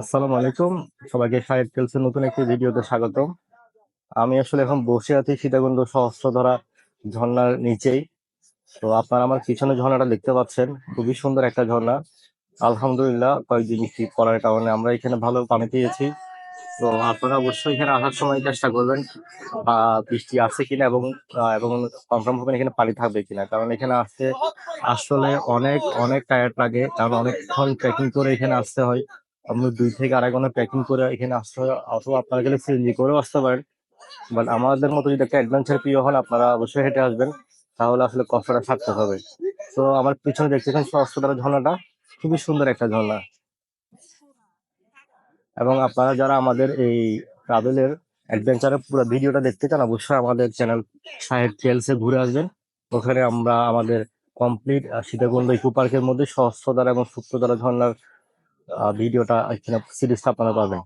আসসালামু আলাইকুম। সবাইকে সাহেব টেলসের নতুন একটি ভিডিওতে স্বাগতম। আমি আসলে এখন বসে আছি সীতাকুণ্ড সহস্রধরা ঝর্ণার নিচেই। তো আপনারা আমার পিছনে ঝর্ণাটা দেখতে পাচ্ছেন। খুবই সুন্দর একটা ঝর্ণা। আলহামদুলিল্লাহ, কয়েকদিন শীত পড়ার কারণে আমরা এখানে ভালো পানি পেয়েছি। তো আপনারা অবশ্যই এখানে আসার সময় চেষ্টা করবেন বৃষ্টি আছে কিনা এবং এবং কনফার্ম হবেন এখানে পানি থাকবে কিনা। কারণ এখানে আসতে আসলে অনেক অনেক টায়ার্ড লাগে। কারণ অনেকক্ষণ ট্রেকিং করে এখানে আসতে হয়। আপনি দুই থেকে আড়াই ঘণ্টা প্যাকিং করে এখানে আসতে অথবা আপনারা গেলে সিএনজি করেও আসতে পারেন। বাট আমাদের মতো যদি একটা অ্যাডভেঞ্চার প্রিয় হন, আপনারা অবশ্যই হেঁটে আসবেন। তাহলে আসলে কষ্টটা থাকতে হবে। তো আমার পিছনে দেখতেছেন সহস্রধারা ঝর্ণাটা। খুবই সুন্দর একটা ঝর্ণা। এবং আপনারা যারা আমাদের এই ট্রাভেলের অ্যাডভেঞ্চারের পুরো ভিডিওটা দেখতে চান, অবশ্যই আমাদের চ্যানেল সাহেব ট্রেলসে ঘুরে আসবেন। ওখানে আমরা আমাদের কমপ্লিট সীতাকুণ্ড ইকো পার্কের মধ্যে সহস্রধারা এবং সুপ্তধারা ঝর্ণার ভিডিওটা এখানে সিরিজটা আপনারা পাবেন